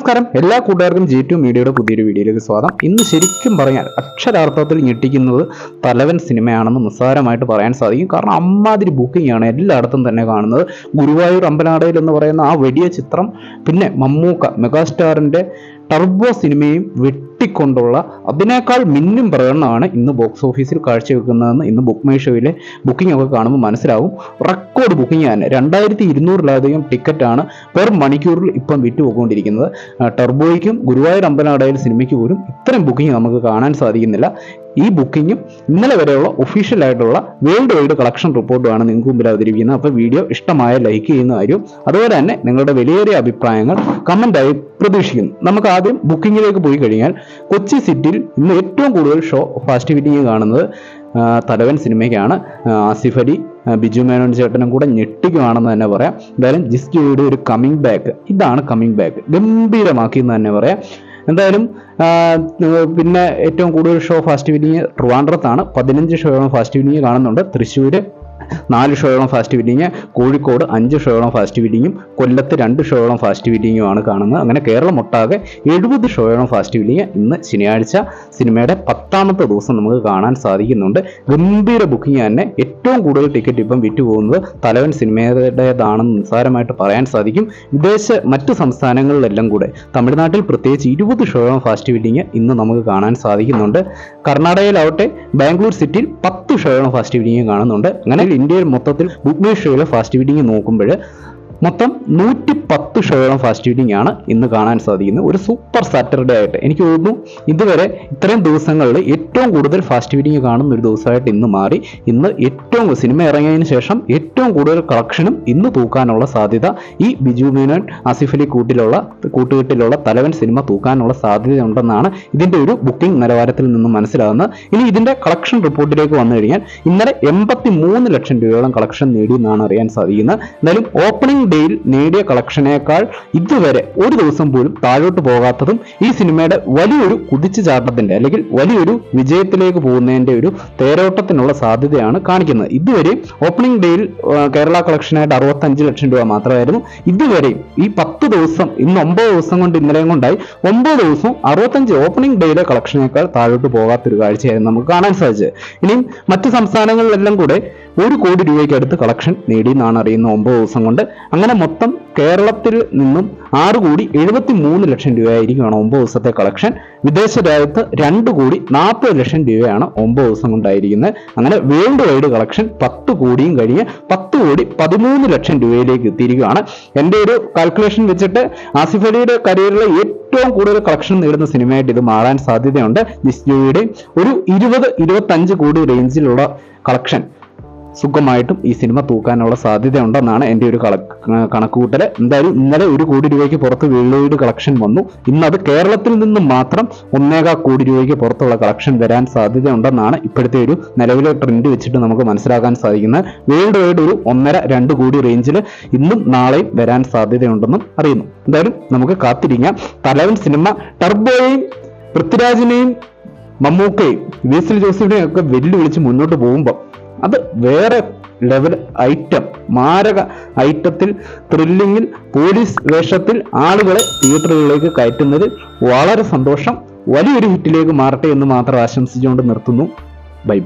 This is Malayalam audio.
നമസ്കാരം. എല്ലാ കൂട്ടുകാർക്കും ജി ടു മീഡിയയുടെ പുതിയൊരു വീഡിയോയിലേക്ക് സ്വാഗതം. ഇന്ന് ശരിക്കും പറഞ്ഞാൽ അക്ഷരാർത്ഥത്തിൽ ഞെട്ടിക്കുന്നത് തലവൻ സിനിമയാണെന്ന് നിസ്സാരമായിട്ട് പറയാൻ സാധിക്കും. കാരണം അമ്മാതിരി ബുക്കിംഗ് ആണ് എല്ലായിടത്തും തന്നെ കാണുന്നത്. ഗുരുവായൂർ അമ്പലാടയിൽ എന്ന് പറയുന്ന ആ വലിയ ചിത്രം പിന്നെ മമ്മൂക്ക മെഗാസ്റ്റാറിന്റെ ടർബോ സിനിമയും വെട്ടിക്കൊണ്ടുള്ള അതിനേക്കാൾ മിന്നും പ്രകടനമാണ് ഇന്ന് ബോക്സ് ഓഫീസിൽ കാഴ്ചവെക്കുന്നതെന്ന് ഇന്ന് ബുക്ക് മൈ ഷോയിലെ ബുക്കിംഗ് ഒക്കെ കാണുമ്പോൾ മനസ്സിലാവും. റെക്കോർഡ് ബുക്കിംഗ് തന്നെ രണ്ടായിരത്തി ഇരുന്നൂറിലധികം ടിക്കറ്റാണ് പെർ മണിക്കൂറിൽ ഇപ്പം വിറ്റുപോയിക്കൊണ്ടിരിക്കുന്നത്. ടർബോയ്ക്കും ഗുരുവായൂർ അമ്പലനടയിൽ സിനിമയ്ക്ക് പോലും ഇത്രയും ബുക്കിംഗ് നമുക്ക് കാണാൻ സാധിക്കുന്നില്ല. ഈ ബുക്കിങ്ങും ഇന്നലെ വരെയുള്ള ഒഫീഷ്യൽ ആയിട്ടുള്ള വേൾഡ് വൈഡ് കളക്ഷൻ റിപ്പോർട്ടുമാണ് നിങ്ങൾക്ക് മുമ്പിൽ അവതരിപ്പിക്കുന്നത്. അപ്പോൾ വീഡിയോ ഇഷ്ടമായ ലൈക്ക് ചെയ്യുന്ന കാര്യം. അതുപോലെ തന്നെ നിങ്ങളുടെ വിലയേറിയ അഭിപ്രായങ്ങൾ കമന്റായി പ്രതീക്ഷിക്കുന്നു. നമുക്ക് ആദ്യം ബുക്കിങ്ങിലേക്ക് പോയി കഴിഞ്ഞാൽ കൊച്ചി സിറ്റിയിൽ ഇന്ന് ഏറ്റവും കൂടുതൽ ഷോ ഫാസ്റ്റ് ഫിറ്റിംഗ് കാണുന്നത് തലവൻ സിനിമയ്ക്കാണ്. ആസിഫ് അലി ബിജു മേനോൻ ചേട്ടനും കൂടെ ഞെട്ടിക്കുവാണെന്ന് തന്നെ പറയാം. എന്തായാലും ജിസ് ജോയുടെ ഒരു കമ്മിങ് ബാക്ക് ഇതാണ് കമ്മിങ് ബാക്ക് ഗംഭീരമാക്കി എന്ന് തന്നെ പറയാം. എന്തായാലും പിന്നെ ഏറ്റവും കൂടുതൽ ഷോ ഫാസ്റ്റ് ഫില്ലിങ് ട്രിവാൻഡ്രത്താണ് പതിനഞ്ച് ഷോയോളം ഫാസ്റ്റ് ഈവനിങ് കാണുന്നുണ്ട്. തൃശ്ശൂർ നാല് ഷോയോളം ഫാസ്റ്റ് ഫില്ലിങ് കോഴിക്കോട് അഞ്ച് ഷോയോളം ഫാസ്റ്റ് ഫില്ലിങ്ങും കൊല്ലത്ത് രണ്ട് ഷോയോളം ഫാസ്റ്റ് ഫില്ലിങ്ങുമാണ് കാണുന്നത്. അങ്ങനെ കേരളം ഒട്ടാകെ എഴുപത് ഷോയോളം ഫാസ്റ്റ് ഫില്ലിങ് ഇന്ന് ശനിയാഴ്ച സിനിമയുടെ പത്താമത്തെ ദിവസം നമുക്ക് കാണാൻ സാധിക്കുന്നുണ്ട്. ഗംഭീര ബുക്കിംഗ് തന്നെ. ഏറ്റവും കൂടുതൽ ടിക്കറ്റ് ഇപ്പം വിറ്റ് പോകുന്നത് തലവൻ സിനിമയുടേതാണെന്ന് നിസ്സാരമായിട്ട് പറയാൻ സാധിക്കും. വിദേശ മറ്റ് സംസ്ഥാനങ്ങളിലെല്ലാം കൂടെ തമിഴ്നാട്ടിൽ പ്രത്യേകിച്ച് ഇരുപത് ഷോയോളം ഫാസ്റ്റ് ഫില്ലിങ് ഇന്ന് നമുക്ക് കാണാൻ സാധിക്കുന്നുണ്ട്. കർണാടകയിലാവട്ടെ ബാംഗ്ലൂർ സിറ്റിയിൽ പത്ത് ഷോയോളം ഫാസ്റ്റ് ഫില്ലിങ് കാണുന്നുണ്ട്. അങ്ങനെ ഇന്ത്യയിൽ മൊത്തത്തിൽ ബുക്ക് മൈ ഫാസ്റ്റ് ഫീഡിങ് നോക്കുമ്പോൾ മൊത്തം നൂറ്റി പത്ത് ഷോയോളം ഫാസ്റ്റ് ഫീഡിംഗ് ആണ് ഇന്ന് കാണാൻ സാധിക്കുന്നത്. ഒരു സൂപ്പർ സാറ്റർഡേ ആയിട്ട്. എനിക്ക് തോന്നുന്നു ഇതുവരെ ഇത്രയും ദിവസങ്ങളിൽ ഏറ്റവും കൂടുതൽ ഫാസ്റ്റ് ഫീഡിംഗ് കാണുന്ന ഒരു ദിവസമായിട്ട് ഇന്ന് മാറി. ഇന്ന് ഏറ്റവും സിനിമ ഇറങ്ങിയതിന് ശേഷം ഏറ്റവും കൂടുതൽ കളക്ഷനും ഇന്ന് തൂക്കാനുള്ള സാധ്യത ഈ ബിജു മേനോൻ ആസിഫ് അലി കൂട്ടിലുള്ള കൂട്ടുകെട്ടിലുള്ള തലവൻ സിനിമ തൂക്കാനുള്ള സാധ്യതയുണ്ടെന്നാണ് ഇതിന്റെ ഒരു ബുക്കിംഗ് നിലവാരത്തിൽ നിന്നും മനസ്സിലാകുന്നത്. ഇനി ഇതിന്റെ കളക്ഷൻ റിപ്പോർട്ടിലേക്ക് വന്നു കഴിഞ്ഞാൽ ഇന്നലെ എൺപത്തി മൂന്ന് ലക്ഷം രൂപയോളം കളക്ഷൻ നേടിയെന്നാണ് അറിയാൻ സാധിക്കുന്നത്. എന്തായാലും ഓപ്പണിംഗ് ഡേയിൽ നേടിയ കളക്ഷനേക്കാൾ ഇതുവരെ ഒരു ദിവസം പോലും താഴോട്ട് പോകാത്തതും ഈ സിനിമയുടെ വലിയൊരു കുതിച്ചുചാട്ടത്തിന്റെ അല്ലെങ്കിൽ വലിയൊരു വിജയത്തിലേക്ക് പോകുന്നതിന്റെ ഒരു തേരോട്ടത്തിനുള്ള സാധ്യതയാണ് കാണിക്കുന്നത്. ഇതുവരെ ഓപ്പണിംഗ് ഡേയിൽ കേരള കളക്ഷനായിട്ട് അറുപത്തഞ്ച് ലക്ഷം രൂപ മാത്രമായിരുന്നു. ഇതുവരെയും ഈ പത്ത് ദിവസം ഇന്ന് ഒമ്പത് ദിവസം കൊണ്ട് ഇന്നലെയും കൊണ്ടായി ഒമ്പത് ദിവസവും അറുപത്തഞ്ച് ഓപ്പണിംഗ് ഡേയിലെ കളക്ഷനേക്കാൾ താഴോട്ട് പോകാത്തൊരു കാഴ്ചയായിരുന്നു നമുക്ക് കാണാൻ സാധിച്ചത്. ഇനിയും മറ്റു സംസ്ഥാനങ്ങളിലെല്ലാം കൂടെ ഒരു കോടി രൂപയ്ക്ക് അടുത്ത് കളക്ഷൻ നേടി എന്നാണ് അറിയുന്ന ഒമ്പത് ദിവസം കൊണ്ട്. അങ്ങനെ മൊത്തം കേരളത്തിൽ നിന്നും ആറ് കോടി എഴുപത്തി മൂന്ന് ലക്ഷം രൂപയായിരിക്കുകയാണ് ഒമ്പത് ദിവസത്തെ കളക്ഷൻ വിദേശ രാജ്യത്ത് രണ്ട് കോടി നാൽപ്പത് ലക്ഷം രൂപയാണ് ഒമ്പത് ദിവസം കൊണ്ടായിരിക്കുന്നത്. അങ്ങനെ വേൾഡ് വൈഡ് കളക്ഷൻ പത്ത് കോടിയും കഴിഞ്ഞ് പത്ത് കോടി പതിമൂന്ന് ലക്ഷം രൂപയിലേക്ക് എത്തിയിരിക്കുകയാണ്. എന്റെ ഒരു കാൽക്കുലേഷൻ വെച്ചിട്ട് ആസിഫ് അലിയുടെ കരിയറിലെ ഏറ്റവും കൂടുതൽ കളക്ഷൻ നേടുന്ന സിനിമയായിട്ട് ഇത് മാറാൻ സാധ്യതയുണ്ട്. ജിസ്ജോയുടെ ഒരു ഇരുപത് ഇരുപത്തഞ്ച് കോടി റേഞ്ചിലുള്ള കളക്ഷൻ സുഖമായിട്ടും ഈ സിനിമ തൂക്കാനുള്ള സാധ്യതയുണ്ടെന്നാണ് എന്റെ ഒരു കണക്കുകൂട്ടൽ എന്തായാലും ഇന്നലെ ഒരു കോടി രൂപയ്ക്ക് പുറത്ത് വേൾഡ് കളക്ഷൻ വന്നു. ഇന്ന് അത് കേരളത്തിൽ നിന്ന് മാത്രം ഒന്നേകാ കോടി രൂപയ്ക്ക് പുറത്തുള്ള കളക്ഷൻ വരാൻ സാധ്യത ഉണ്ടെന്നാണ് ഇപ്പോഴത്തെ ഒരു നിലവിലെ ട്രെൻഡ് വെച്ചിട്ട് നമുക്ക് മനസ്സിലാക്കാൻ സാധിക്കുന്നത്. വേൾഡ് വൈഡ് ഒരു ഒന്നര രണ്ട് കോടി റേഞ്ചിൽ ഇന്നും നാളെയും വരാൻ സാധ്യതയുണ്ടെന്നും അറിയുന്നു. എന്തായാലും നമുക്ക് കാത്തിരിക്കാം. തലവൻ സിനിമ ടർബോയെയും പൃഥ്വിരാജിനെയും മമ്മൂക്കയും വേസിൽ ജോസഫിനെയും ഒക്കെ വെല്ലുവിളിച്ച് മുന്നോട്ട് പോകുമ്പോൾ അത് വേറെ ലെവൽ ഐറ്റം മാരക ഐറ്റത്തിൽ ത്രില്ലിങ്ങിൽ പോലീസ് വേഷത്തിൽ ആളുകളെ തിയേറ്ററുകളിലേക്ക് കയറ്റുന്നത് വളരെ സന്തോഷം. വലിയൊരു ഹിറ്റിലേക്ക് മാറട്ടെ എന്ന് മാത്രം ആശംസിച്ചുകൊണ്ട് നിർത്തുന്നു.